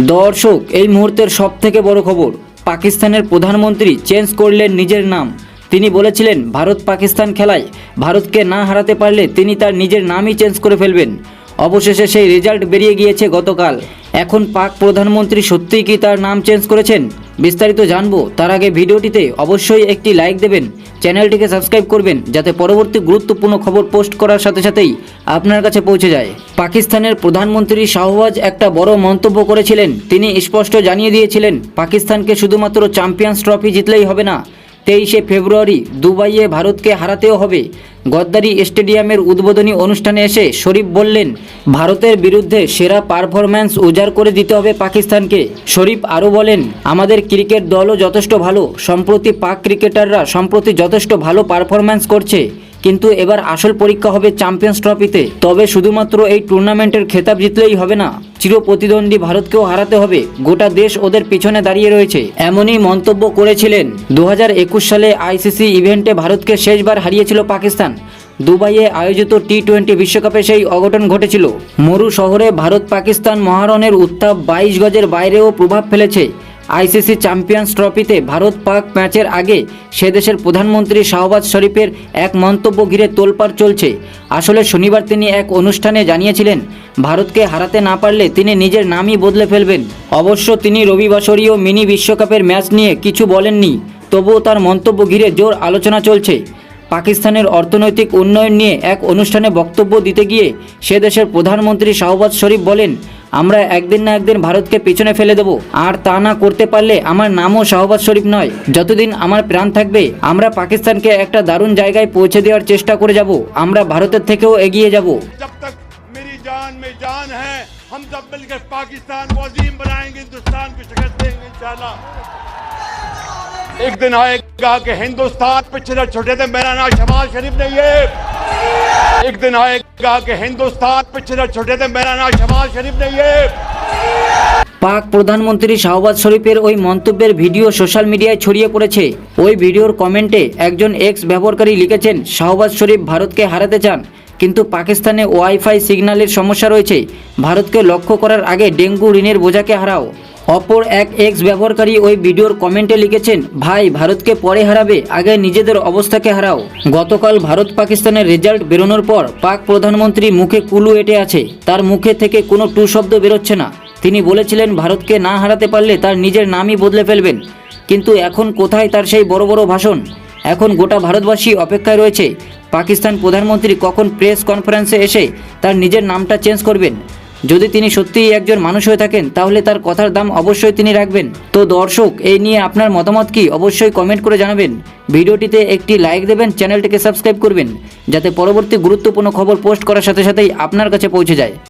দর্শক, এই মুহূর্তের সব থেকে বড় খবর, পাকিস্তানের প্রধানমন্ত্রী চেঞ্জ করলেন নিজের নাম। তিনি বলেছিলেন ভারত পাকিস্তান খেলায় ভারতকে না হারাতে পারলে তিনি তার নিজের নামই চেঞ্জ করে ফেলবেন। অবশেষে সেই রেজাল্ট বেরিয়ে গিয়েছে গতকাল। এখন পাক প্রধানমন্ত্রী সত্যিই কি তার নাম চেঞ্জ করেছেন? বিস্তারিত জানব। তার আগে ভিডিওটিতে অবশ্যই একটি লাইক দেবেন। চ্যানেলটিকে সাবস্ক্রাইব করবেন, যাতে পরবর্তী গুরুত্বপূর্ণ খবর পোস্ট করার সাথে সাথেই আপনার কাছে পৌঁছে যায়। পাকিস্তানের প্রধানমন্ত্রী শাহওয়াজ একটা বড় মন্তব্য করেছিলেন। তিনি স্পষ্ট জানিয়ে দিয়েছিলেন, পাকিস্তানকে শুধুমাত্র চ্যাম্পিয়ন্স ট্রফি জিতলেই হবে না। তেইশে ফেব্রুয়ারি দুবাইয়ে ভারতকে হারাতেও হবে। গদ্দারি স্টেডিয়ামের উদ্বোধনী অনুষ্ঠানে এসে শরীফ বললেন, ভারতের বিরুদ্ধে সেরা পারফরম্যান্স উজাড় করে দিতে হবে পাকিস্তানকে। শরীফ আরও বলেন, আমাদের ক্রিকেট দলও যথেষ্ট ভালো, সম্প্রতি পাক ক্রিকেটাররা সম্প্রতি যথেষ্ট ভালো পারফরম্যান্স করছে। কিন্তু এবার আসল পরীক্ষা হবে চ্যাম্পিয়ন্স ট্রফিতে তবে শুধুমাত্র এই টুর্নামেন্টের খেতাব জিতলেই হবে না চির প্রতিদ্বন্দ্বী ভারতকেও হারাতে হবে। গোটা দেশ ওদের পিছনে দাঁড়িয়ে রয়েছে। এমনই মন্তব্য করেছিলেন দু হাজার একুশ সালে আইসিসি ইভেন্টে ভারতকে শেষবার হারিয়েছিল পাকিস্তান। দুবাইয়ে আয়োজিত টি টোয়েন্টি বিশ্বকাপে সেই অঘটন ঘটেছিল। মরু শহরে ভারত পাকিস্তান মহারণের উত্তাপ বাইশ গজের বাইরেও প্রভাব ফেলেছে। আইসিসি চ্যাম্পিয়ন্স ট্রফিতে ভারত পাক ম্যাচের আগে সে দেশের প্রধানমন্ত্রী শাহবাজ শরীফের এক মন্তব্য ঘিরে তোলপাড় চলছে। আসলে শনিবার তিনি এক অনুষ্ঠানে জানিয়েছিলেন, ভারতকে হারাতে না পারলে তিনি নিজের নামই বদলে ফেলবেন। অবশ্য তিনি রবিবাসরীয় মিনি বিশ্বকাপের ম্যাচ নিয়ে কিছু বলেননি, তবুও তার মন্তব্য ঘিরে জোর আলোচনা চলছে। পাকিস্তানের অর্থনৈতিক উন্নয়ন নিয়ে এক অনুষ্ঠানে বক্তব্য দিতে গিয়ে সে দেশের প্রধানমন্ত্রী শাহবাজ শরীফ বলেন আমরা একদিন না একদিন ভারতকে পেছনে ফেলে দেব আর তা না করতে পারলে আমার নামও শাহবাজ শরীফ নয় যতদিন আমার প্রাণ থাকবে আমরা পাকিস্তানকে একটা দারুণ জায়গায় পৌঁছে দেওয়ার চেষ্টা করে যাব আমরা ভারতের থেকেও এগিয়ে যাব जब तक मेरी जान में जान है हम सब मिलकर पाकिस्तान को अजीम बनाएंगे हिंदुस्तान को शिकस्त देंगे इंशाल्लाह एक दिन आएगा कि हिंदुस्तान पिछले छोटे थे मेरा नाम शमाल शरीफ नहीं है एक दिन आएगा कि हिंदुस्तान पिछले छोटे थे मेरा नाम शमाल शरीफ नहीं है পাক প্রধানমন্ত্রী শাহবাজ শরীফের ওই মন্তব্যের ভিডিও সোশ্যাল মিডিয়ায় ছড়িয়ে পড়েছে ওই ভিডিওর কমেন্টে একজন এক্স ব্যবহারকারী লিখেছেন শাহবাজ শরীফ ভারতকে হারাতে চান কিন্তু পাকিস্তানে ওয়াইফাই সিগন্যালের সমস্যা রয়েছে ভারতকে লক্ষ্য করার আগে ডেঙ্গু ঋণের বোঝাকে হারাও অপর এক এক্স ব্যবহারকারী ওই ভিডিওর কমেন্টে লিখেছেন, ভাই, ভারতকে পরে হারাবে, আগে নিজেদের অবস্থাকে হারাও। গতকাল ভারত পাকিস্তানের রেজাল্ট বেরোনোর পর পাক প্রধানমন্ত্রী মুখে কুলু এঁটে আছে, তার মুখে থেকে কোনো টু শব্দ বেরোচ্ছে না। তিনি বলেছিলেন, ভারতকে না হারাতে পারলে তার নিজের নামই বদলে ফেলবেন। কিন্তু এখন কোথায় তার সেই বড় বড় ভাষণ? এখন গোটা ভারতবাসী অপেক্ষায় রয়েছে, পাকিস্তান প্রধানমন্ত্রী কখন প্রেস কনফারেন্সে এসে তার নিজের নামটা চেঞ্জ করবেন? যদি তিনি সত্যিই একজন মানুষ হয়ে থাকেন, তাহলে তার কথার দাম অবশ্যই তিনি রাখবেন। তো দর্শক, এই নিয়ে আপনার মতামত কি অবশ্যই কমেন্ট করে জানাবেন। ভিডিওটিতে একটি লাইক দেবেন, চ্যানেলটিকে সাবস্ক্রাইব করবেন, যাতে পরবর্তী গুরুত্বপূর্ণ খবর পোস্ট করার সাথে সাথেই আপনার কাছে পৌঁছে যায়।